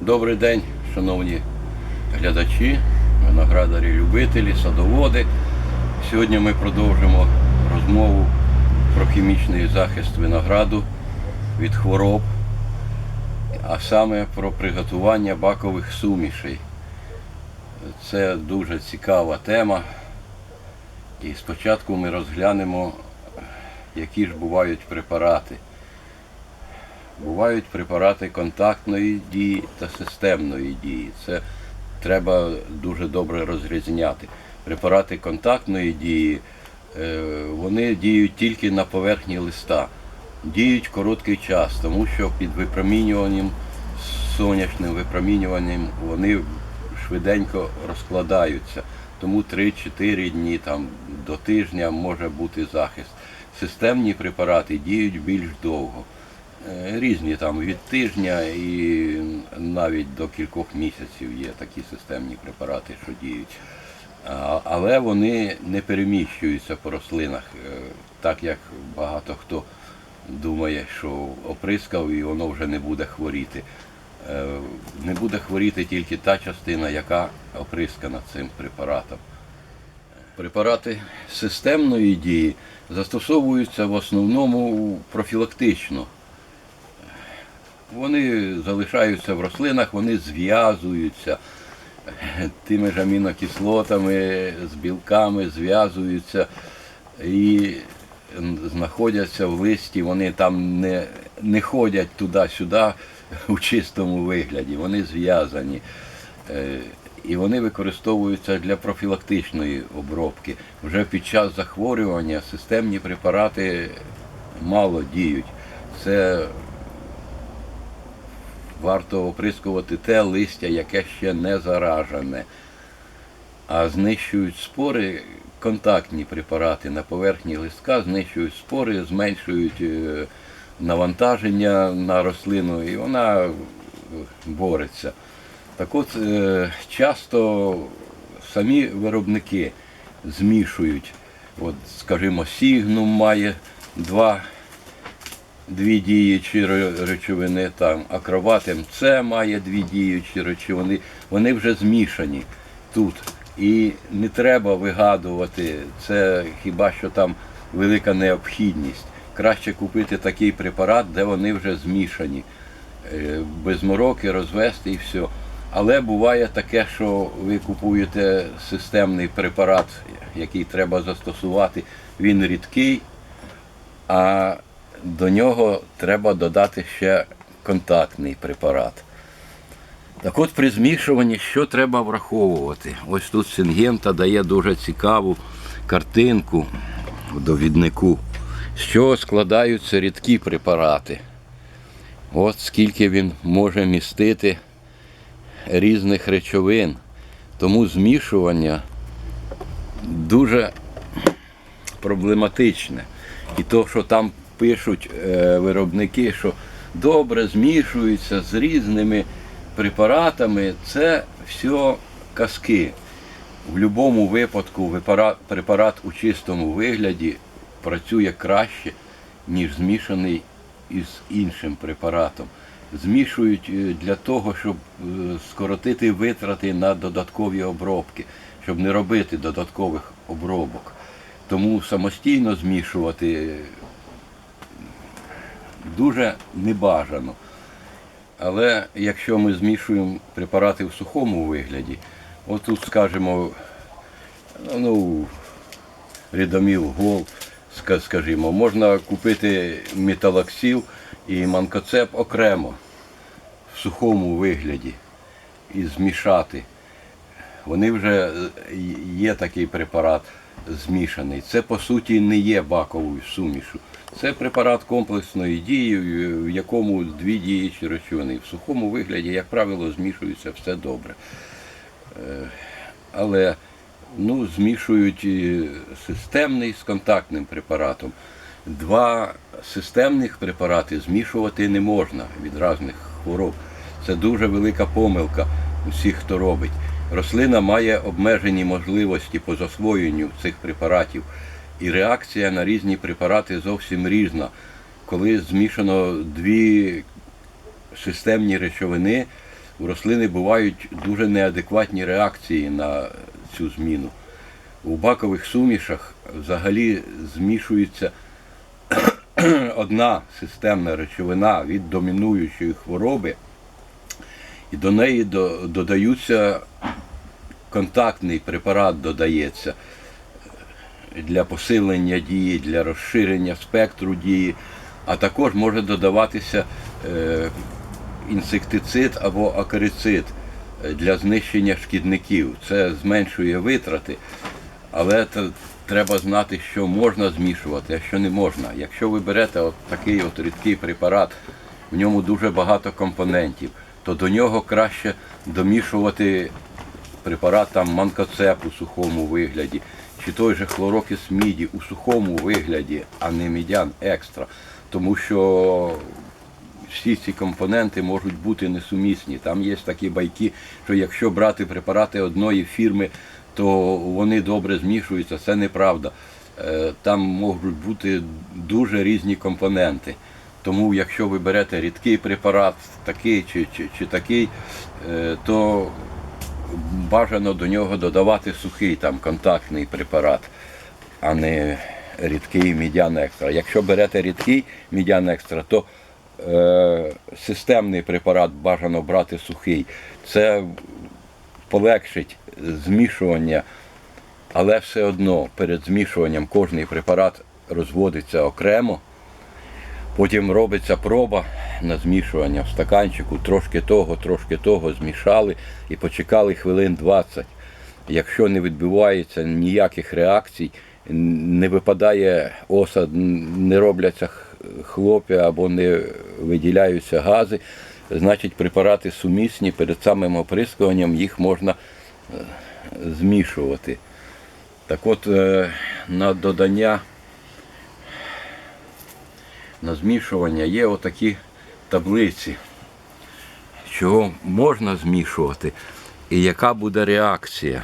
Добрий день, шановні глядачі, виноградарі, любителі, садоводи. Сьогодні ми продовжимо розмову про хімічний захист винограду від хвороб, а саме про приготування бакових сумішей. Це дуже цікава тема. І спочатку ми розглянемо, які ж бувають препарати. Бувають препарати контактної дії та системної дії. Це треба дуже добре розрізняти. Препарати контактної дії е, вони діють тільки на поверхні листа, діють короткий час, тому що під випромінюванням, сонячним випромінюванням вони швиденько розкладаються. Тому 3-4 дні там, до тижня може бути захист. Системні препарати діють більш довго. Е, Різні там від тижня і навіть до кількох місяців є такі системні препарати, що діють. Але вони не переміщуються по рослинах, е, так як багато хто думає, що оприскав і воно вже не буде хворіти. Е, Не буде хворіти тільки та частина, яка оприскана цим препаратом. Препарати системної дії застосовуються в основному профілактично. Вони залишаються в рослинах, вони зв'язуються тими ж амінокислотами, з білками, зв'язуються і знаходяться в листі, вони там не, не ходять туди-сюди у чистому вигляді, вони зв'язані. Е, І вони використовуються для профілактичної обробки. Вже під час захворювання системні препарати мало діють. Це варто оприскувати те листя, яке ще не заражене. А знищують спори контактні препарати на поверхні листка, знищують спори, зменшують е, навантаження на рослину, і вона е, бореться. Так от е, часто самі виробники змішують. От, скажімо, Сігнум має два дві діючі речовини, там акробат МЦ має дві діючі речовини, вони вже змішані тут. І не треба вигадувати, це хіба що там велика необхідність. Краще купити такий препарат, де вони вже змішані. Е, Без мороки розвести і все. Але буває таке, що ви купуєте системний препарат, який треба застосувати, він рідкий, а до нього треба додати ще контактний препарат. Так от при змішуванні що треба враховувати? Ось тут Сингента дає дуже цікаву картинку в довіднику, з чого складаються рідкі препарати. От скільки він може містити різних речовин. Тому змішування дуже проблематичне. І то, що там пишуть е, виробники, що добре змішуються з різними препаратами, це все казки. В будь-якому випадку препарат у чистому вигляді працює краще, ніж змішаний із іншим препаратом. Змішують е, для того, щоб е, скоротити витрати на додаткові обробки, щоб не робити додаткових обробок. Тому самостійно змішувати дуже небажано. Але якщо ми змішуємо препарати в сухому вигляді, от тут скажімо, ну, рідоміл гол, скажімо, можна купити металоксил і манкоцеп окремо в сухому вигляді і змішати. Вони вже е, є такий препарат змішаний. Це по суті не є баковою сумішу. Це препарат комплексної дії, в якому дві діючі речовини. В сухому вигляді, як правило, змішується все добре. Е, Але ну, змішують системний з контактним препаратом. Два системних препарати змішувати не можна від різних хвороб. Це дуже велика помилка усіх, хто робить. Рослина має обмежені можливості по засвоєнню цих препаратів, і реакція на різні препарати зовсім різна. Коли змішано дві системні речовини, у рослини бувають дуже неадекватні реакції на цю зміну. У бакових сумішах взагалі змішується одна системна речовина від домінуючої хвороби, і до неї додаються контактний препарат додається для посилення дії, для розширення спектру дії, а також може додаватися е, інсектицид або акарицид е, для знищення шкідників. Це зменшує витрати, але це треба знати, що можна змішувати, а що не можна. Якщо ви берете от такий от рідкий препарат, в ньому дуже багато компонентів, то до нього краще домішувати препарат там манкоцеп у сухому вигляді, чи той же хлорокис міді у сухому вигляді, а не мідян екстра. Тому що всі ці компоненти можуть бути несумісні. Там є такі байки, що якщо брати препарати одної фірми, то вони добре змішуються. Це неправда. Е, Там можуть бути дуже різні компоненти. Тому якщо ви берете рідкий препарат, такий чи, чи, чи такий, е, то бажано до нього додавати сухий там контактний препарат, а не рідкий мідян екстра. Якщо берете рідкий мідян екстра, то е, системний препарат бажано брати сухий. Це полегшить змішування, але все одно перед змішуванням кожний препарат розводиться окремо. Потім робиться проба на змішування в стаканчику, трошки того, трошки того змішали і почекали хвилин 20. Якщо не відбувається ніяких реакцій, не випадає осад, не робляться х- хлоп'я або не виділяються гази, значить препарати сумісні, перед самим оприскуванням їх можна е, змішувати. Так от е, на додання на змішування є отакі таблиці, що можна змішувати і яка буде реакція.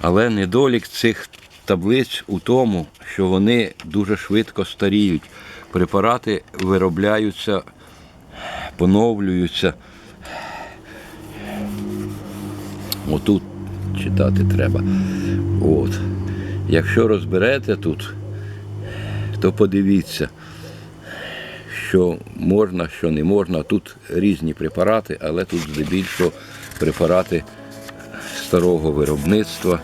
Але недолік цих таблиць у тому, що вони дуже швидко старіють. Препарати виробляються, поновлюються. Отут читати треба. От. Якщо розберете тут, то подивіться що можна, що не можна. Тут різні препарати, але тут здебільшого препарати старого виробництва.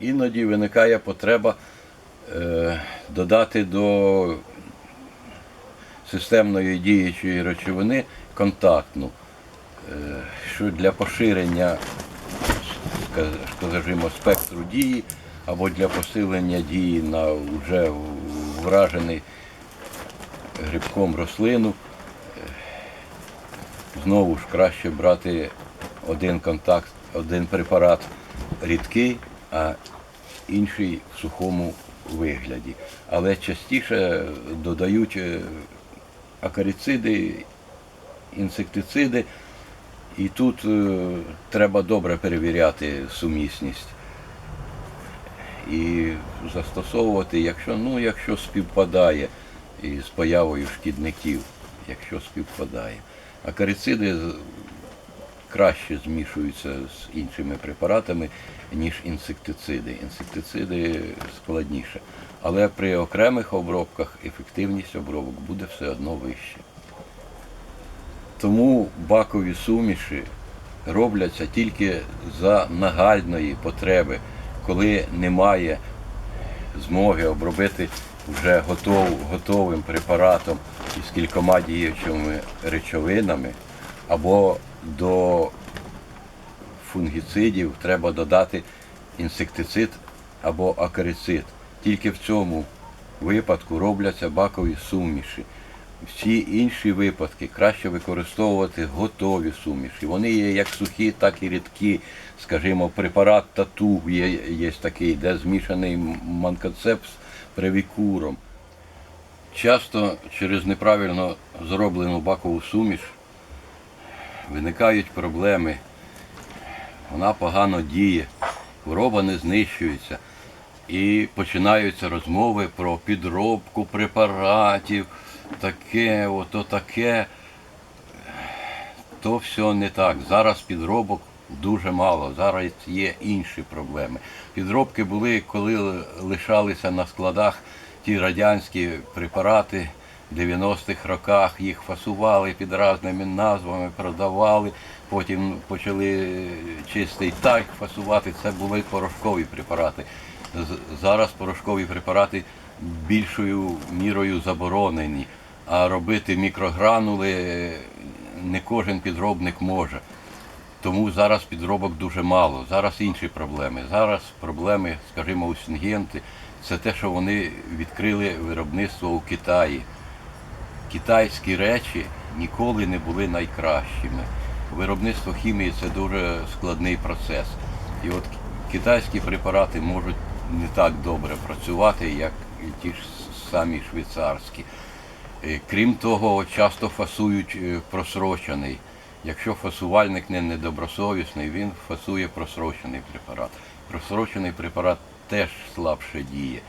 Іноді виникає потреба е, додати до системної діючої речовини контактну, е, що для поширення скажімо, спектру дії або для посилення дії на вже вражений грибком рослину. Е, Знову ж краще брати один контакт, один препарат рідкий, а інший в сухому вигляді. Але частіше додають е, акарициди, інсектициди, і тут е, треба добре перевіряти сумісність. І застосовувати, якщо, ну, якщо співпадає із появою шкідників, якщо співпадає. Акарициди краще змішуються з іншими препаратами, ніж інсектициди. Інсектициди складніше. Але при окремих обробках ефективність обробок буде все одно вища. Тому бакові суміші робляться тільки за нагальної потреби, коли немає змоги обробити вже готов, готовим препаратом із кількома діючими речовинами, або до фунгіцидів треба додати інсектицид або акарицид. Тільки в цьому випадку робляться бакові суміші. Всі інші випадки краще використовувати готові суміші. Вони є як сухі, так і рідкі. Скажімо, препарат тату є, є такий, де змішаний манкоцеп з превікуром. Часто через неправильно зроблену бакову суміш виникають проблеми. Вона погано діє, хвороба не знищується. І починаються розмови про підробку препаратів, таке, ото таке. То все не так. Зараз підробок дуже мало. Зараз є інші проблеми. Підробки були, коли лишалися на складах ті радянські препарати 90-х роках, їх фасували під різними назвами, продавали, потім почали чистий так фасувати. Це були порошкові препарати. Зараз порошкові препарати більшою мірою заборонені, а робити мікрогранули не кожен підробник може. Тому зараз підробок дуже мало. Зараз інші проблеми. Зараз проблеми, скажімо, у Сінгенти, це те, що вони відкрили виробництво у Китаї. Китайські речі ніколи не були найкращими. Виробництво хімії це дуже складний процес. І от китайські препарати можуть не так добре працювати, як ті ж самі швейцарські. Е, Крім того, часто фасують е, просрочений. Якщо фасувальник не недобросовісний, він фасує просрочений препарат. Просрочений препарат теж слабше діє.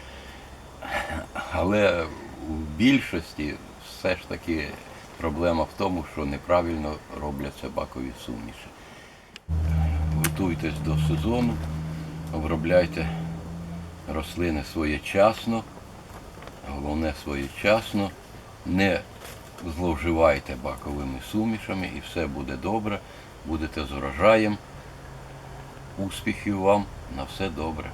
Але у більшості все ж таки проблема в тому, що неправильно робляться бакові суміші. Готуйтесь до сезону, обробляйте рослини своєчасно, головне своєчасно, не зловживайте баковими сумішами і все буде добре, будете з урожаєм. Успіхів вам на все добре.